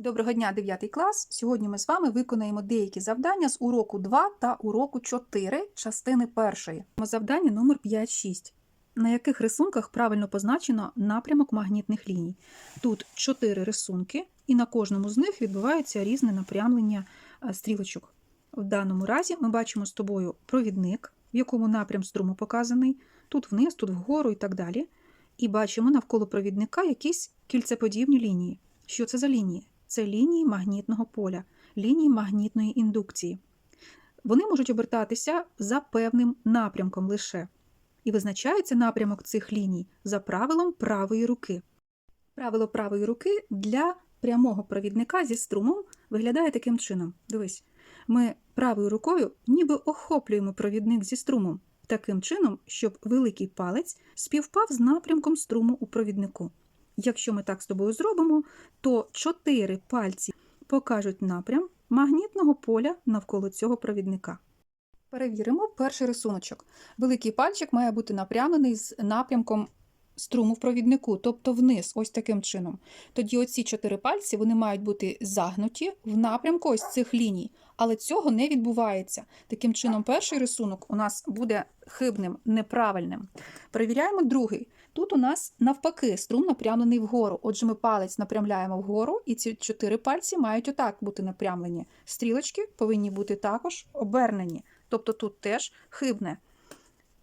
Доброго дня, 9 клас! Сьогодні ми з вами виконаємо деякі завдання з уроку 2 та уроку 4, частини 1. Завдання номер 5-6. На яких рисунках правильно позначено напрямок магнітних ліній? Тут 4 рисунки, і на кожному з них відбувається різне напрямлення е, стрілочок. В даному разі ми бачимо з тобою провідник, в якому напрям струму показаний, тут вниз, тут вгору і так далі. І бачимо навколо провідника якісь кільцеподібні лінії. Що це за лінії? Це лінії магнітного поля, лінії магнітної індукції. Вони можуть обертатися за певним напрямком лише. І визначається напрямок цих ліній за правилом правої руки. Правило правої руки для прямого провідника зі струмом виглядає таким чином. Дивись, ми правою рукою ніби охоплюємо провідник зі струмом таким чином, щоб великий палець співпав з напрямком струму у провіднику. Якщо ми так з тобою зробимо, то чотири пальці покажуть напрям магнітного поля навколо цього провідника. Перевіримо перший рисуночок. Великий пальчик має бути напрямлений з напрямком струму в провіднику, тобто вниз, ось таким чином. Тоді оці чотири пальці вони мають бути загнуті в напрямку ось цих ліній, але цього не відбувається. Таким чином, перший рисунок у нас буде хибним, неправильним. Перевіряємо другий. Тут у нас навпаки струм напрямлений вгору. Отже, ми палець напрямляємо вгору, і ці чотири пальці мають отак бути напрямлені. Стрілочки повинні бути також обернені. Тобто тут теж хибне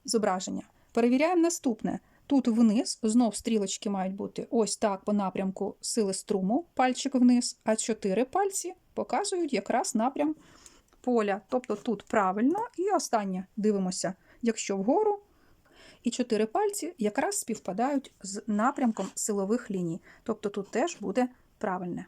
зображення. Перевіряємо наступне. Тут вниз знов стрілочки мають бути ось так по напрямку сили струму, пальчик вниз, а чотири пальці показують якраз напрям поля. Тобто тут правильно, і останнє дивимося, якщо вгору, і чотири пальці якраз співпадають з напрямком силових ліній. Тобто тут теж буде правильне.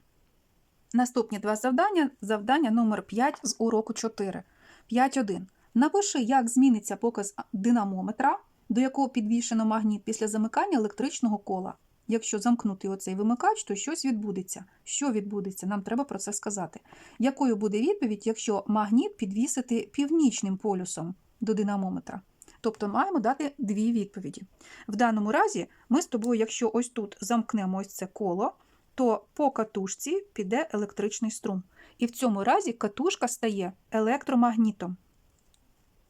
Наступні два завдання. Завдання номер 5 з уроку 4. 5.1. Напиши, як зміниться показ динамометра, до якого підвішено магніт після замикання електричного кола. Якщо замкнути оцей вимикач, то щось відбудеться. Що відбудеться? Нам треба про це сказати. Якою буде відповідь, якщо магніт підвісити північним полюсом до динамометра? Тобто маємо дати дві відповіді. В даному разі ми з тобою, якщо ось тут замкнемо ось це коло, то по катушці піде електричний струм. І в цьому разі катушка стає електромагнітом.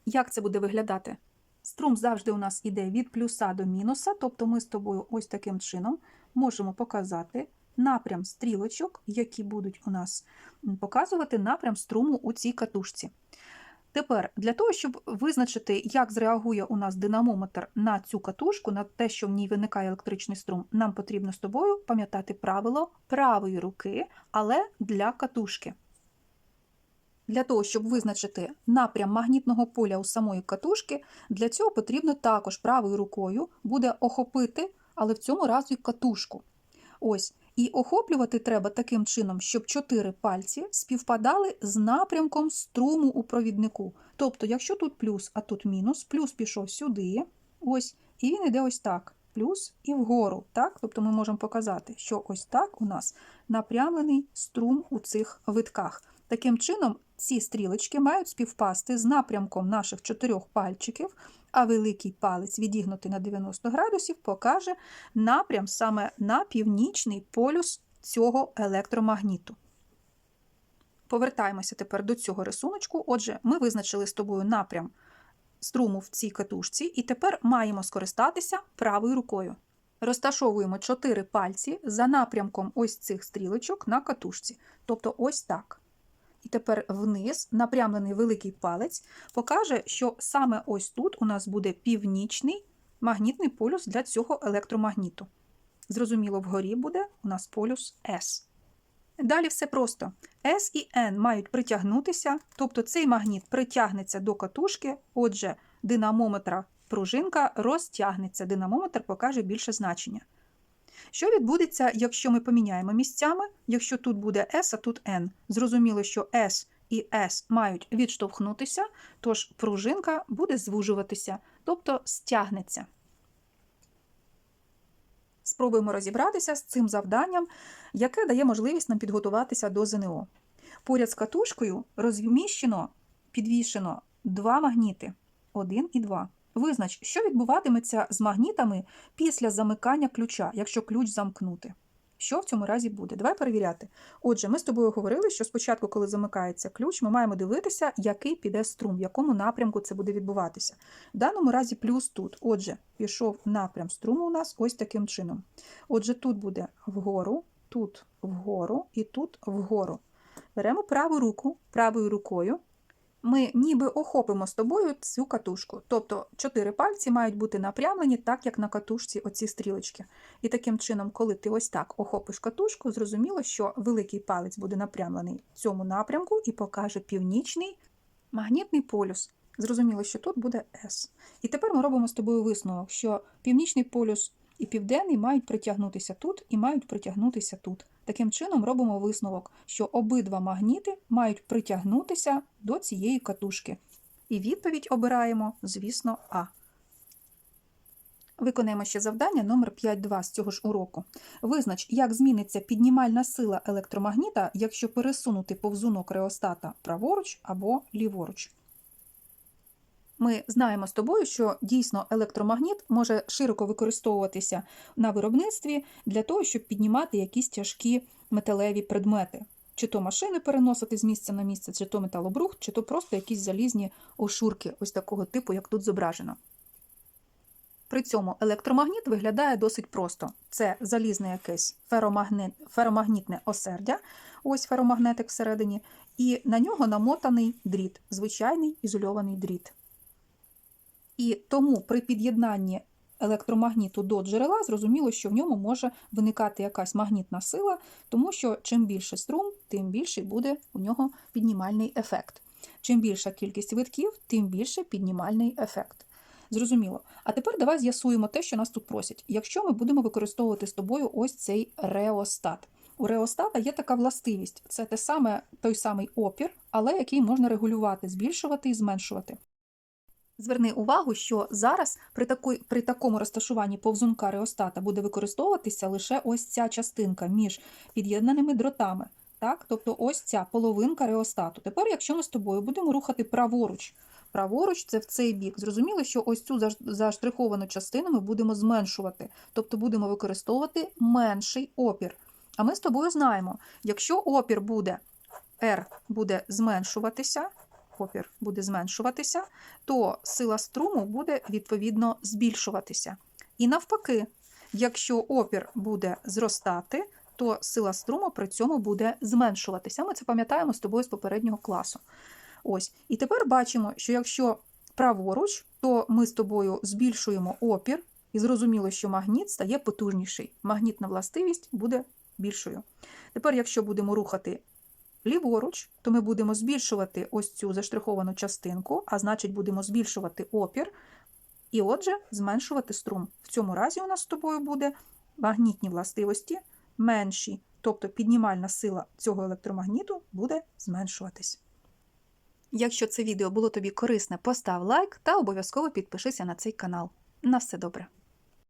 Як це буде виглядати? Струм завжди у нас іде від плюса до мінуса, тобто ми з тобою ось таким чином можемо показати напрям стрілочок, які будуть у нас показувати напрям струму у цій катушці. Тепер, для того, щоб визначити, як зреагує у нас динамометр на цю катушку, на те, що в ній виникає електричний струм, нам потрібно з тобою пам'ятати правило правої руки, але для катушки. Для того, щоб визначити напрям магнітного поля у самої катушки, для цього потрібно також правою рукою буде охопити, але в цьому разі катушку. Ось. І охоплювати треба таким чином, щоб чотири пальці співпадали з напрямком струму у провіднику. Тобто, якщо тут плюс, а тут мінус, плюс пішов сюди, ось, і він йде ось так, плюс і вгору. Так? Тобто ми можемо показати, що ось так у нас напрямлений струм у цих витках. Таким чином, ці стрілочки мають співпасти з напрямком наших чотирьох пальчиків, а великий палець, відігнутий на 90 градусів, покаже напрям саме на північний полюс цього електромагніту. Повертаємося тепер до цього рисуночку. Отже, ми визначили з тобою напрям струму в цій катушці, і тепер маємо скористатися правою рукою. Розташовуємо чотири пальці за напрямком ось цих стрілочок на катушці, тобто ось так. І тепер вниз напрямлений великий палець покаже, що саме ось тут у нас буде північний магнітний полюс для цього електромагніту. Зрозуміло, вгорі буде у нас полюс S. Далі все просто. S і N мають притягнутися, тобто цей магніт притягнеться до катушки, отже, динамометра пружинка розтягнеться, динамометр покаже більше значення. Що відбудеться, якщо ми поміняємо місцями, якщо тут буде S, а тут N? Зрозуміло, що S і S мають відштовхнутися, тож пружинка буде звужуватися, тобто стягнеться. Спробуємо розібратися з цим завданням, яке дає можливість нам підготуватися до ЗНО. Поряд з катушкою розміщено, підвішено два магніти 1 і 2. Визнач, що відбуватиметься з магнітами після замикання ключа, якщо ключ замкнути. Що в цьому разі буде? Давай перевіряти. Отже, ми з тобою говорили, що спочатку, коли замикається ключ, ми маємо дивитися, який піде струм, в якому напрямку це буде відбуватися. В даному разі плюс тут. Отже, пішов напрям струму у нас ось таким чином. Отже, тут буде вгору, тут вгору і тут вгору. Беремо праву руку, правою рукою. Ми ніби охопимо з тобою цю катушку. Тобто чотири пальці мають бути напрямлені, так як на катушці оці стрілочки. І таким чином, коли ти ось так охопиш катушку, зрозуміло, що великий палець буде напрямлений в цьому напрямку і покаже північний магнітний полюс. Зрозуміло, що тут буде S. І тепер ми робимо з тобою висновок, що північний полюс і південний мають притягнутися тут і мають притягнутися тут. Таким чином робимо висновок, що обидва магніти мають притягнутися до цієї катушки. І відповідь обираємо, звісно, А. Виконаємо ще завдання номер 5.2 з цього ж уроку. Визнач, як зміниться піднімальна сила електромагніта, якщо пересунути повзунок реостата праворуч або ліворуч. Ми знаємо з тобою, що дійсно електромагніт може широко використовуватися на виробництві для того, щоб піднімати якісь тяжкі металеві предмети. Чи то машини переносити з місця на місце, чи то металобрухт, чи то просто якісь залізні ошурки, ось такого типу, як тут зображено. При цьому електромагніт виглядає досить просто. Це залізне якесь феромагнит, феромагнітне осердя, ось феромагнетик всередині, і на нього намотаний дріт, звичайний ізольований дріт. І тому при під'єднанні електромагніту до джерела зрозуміло, що в ньому може виникати якась магнітна сила, тому що чим більше струм, тим більший буде у нього піднімальний ефект. Чим більша кількість витків, тим більше піднімальний ефект. Зрозуміло. А тепер давай з'ясуємо те, що нас тут просять. Якщо ми будемо використовувати з тобою ось цей реостат. У реостата є така властивість: це те саме, той самий опір, але який можна регулювати, збільшувати і зменшувати. Зверни увагу, що зараз при, такої, при такому розташуванні повзунка реостата буде використовуватися лише ось ця частинка між під'єднаними дротами. Так? Тобто ось ця половинка реостату. Тепер, якщо ми з тобою будемо рухати праворуч, праворуч це в цей бік. Зрозуміло, що ось цю заштриховану частину ми будемо зменшувати, тобто будемо використовувати менший опір. А ми з тобою знаємо, якщо опір буде R буде зменшуватися, опір буде зменшуватися, то сила струму буде відповідно збільшуватися. І навпаки, якщо опір буде зростати, то сила струму при цьому буде зменшуватися. Ми це пам'ятаємо з тобою з попереднього класу. Ось. І тепер бачимо, що якщо праворуч, то ми з тобою збільшуємо опір, і зрозуміло, що магніт стає потужніший. Магнітна властивість буде більшою. Тепер, якщо будемо рухати ліворуч, то ми будемо збільшувати ось цю заштриховану частинку, а значить, будемо збільшувати опір, і отже, зменшувати струм. В цьому разі у нас з тобою буде магнітні властивості менші, тобто піднімальна сила цього електромагніту буде зменшуватись. Якщо це відео було тобі корисне, постав лайк та обов'язково підпишися на цей канал. На все добре!